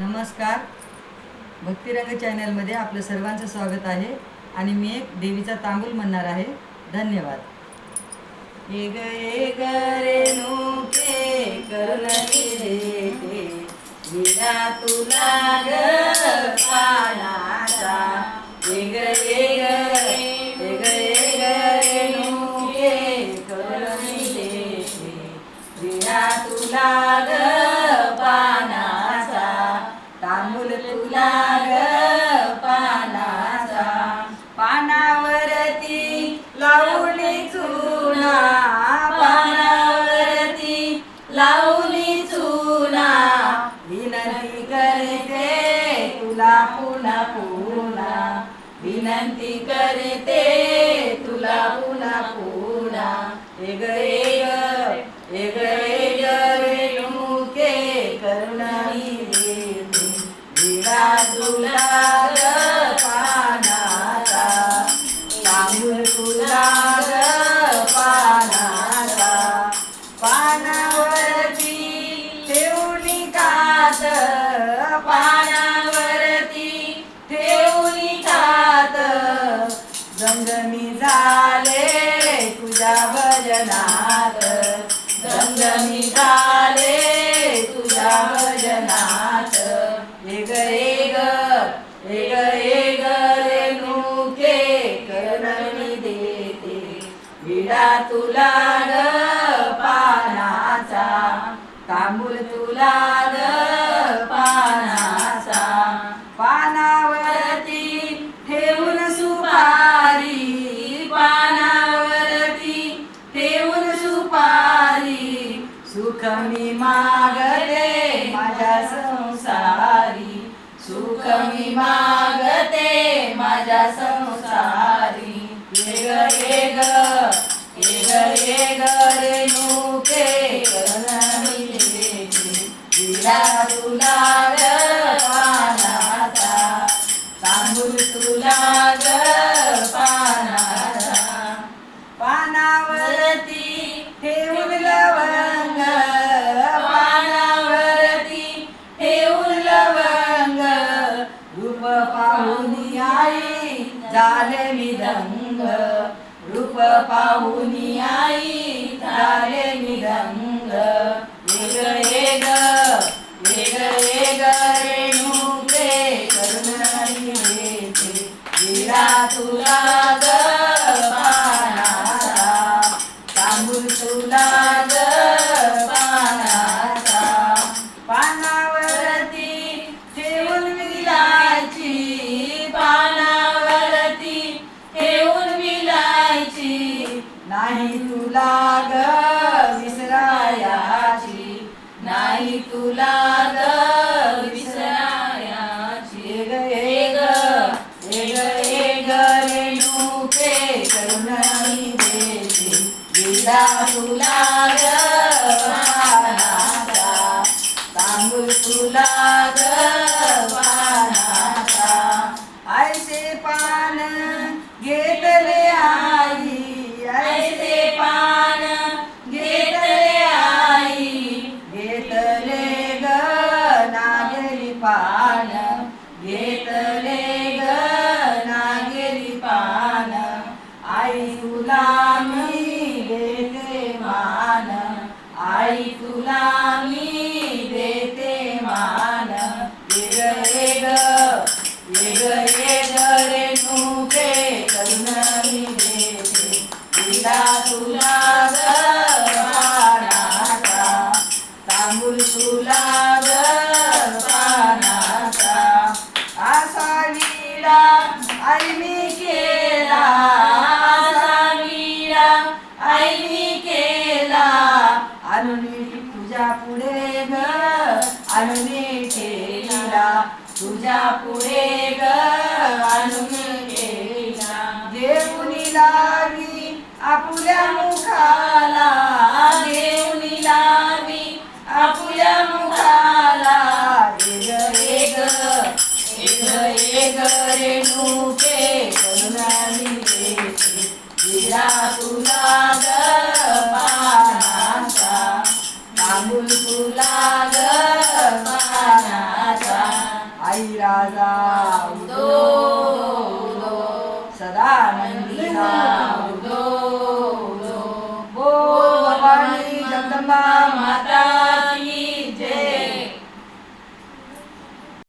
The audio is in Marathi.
नमस्कार. भक्तिरंग चॅनलमध्ये आपलं सर्वांचं स्वागत आहे आणि मी एक देवीचा तांबूल म्हणणार आहे. धन्यवाद. ये ग ये ग रेणुके करुण देते विना तुला ग पाण्याचा ये ग ये ग ये ग ये ग रेणुके करुण देते विना तुला ग विनंती करते तुला पुन्हा पुन्हा. ए ग करुणाई तुला निघाले तुझ्या भजनात. ग एक एक एक रेणुके करणमी देते. विडा तुला ग तुला देते तुला ग पानाचा तांबूल तुला ग पानाचा पानावरती ठेवून विलायची पानावरती ठेवून विलायची. नाही तुला ग विसरायाची नाही तुला ग विडा तुला ग तांबूल तुला ग दिला विडा तुला ग तांबूल तुला ग असा विडा आई मी केला असा विडा आई मी केला. आणून तुझ्या पुढे ग आणून ठेवला तुझ्या पुढे ग आणून ठेवला देऊनी लावी आपुल्या मुखाला देऊनी लावी आपुल्या मुखाला ए ग रे ग ए ए ग रेणुके करुणाई देते विडा तुला ग पानाचा तांबूल तुला ग पानाचा आई राजा 마